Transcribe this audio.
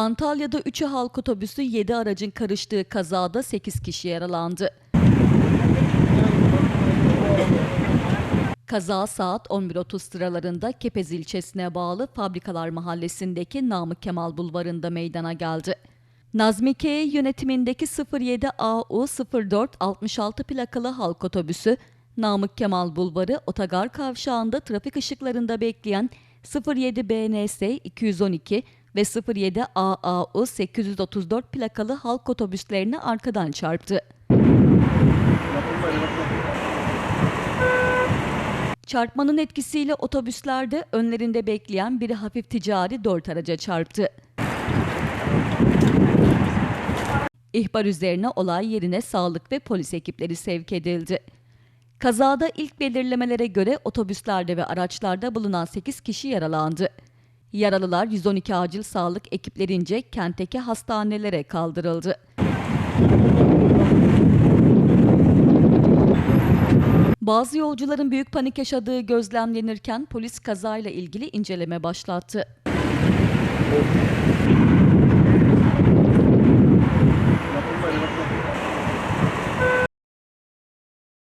Antalya'da 3'ü halk otobüsü 7 aracın karıştığı kazada 8 kişi yaralandı. Kaza saat 11.30 sıralarında Kepez ilçesine bağlı Fabrikalar Mahallesi'ndeki Namık Kemal Bulvarı'nda meydana geldi. Nazmi K. yönetimindeki 07 AU 0466 plakalı halk otobüsü Namık Kemal Bulvarı Otogar Kavşağı'nda trafik ışıklarında bekleyen 07 BNS 212 ve 07 AAU 834 plakalı halk otobüslerini arkadan çarptı. Çarpmanın etkisiyle otobüslerde önlerinde bekleyen biri hafif ticari dört araca çarptı. İhbar üzerine olay yerine sağlık ve polis ekipleri sevk edildi. Kazada ilk belirlemelere göre otobüslerde ve araçlarda bulunan 8 kişi yaralandı. Yaralılar 112 acil sağlık ekiplerince kentteki hastanelere kaldırıldı. Bazı yolcuların büyük panik yaşadığı gözlemlenirken polis kazayla ilgili inceleme başlattı.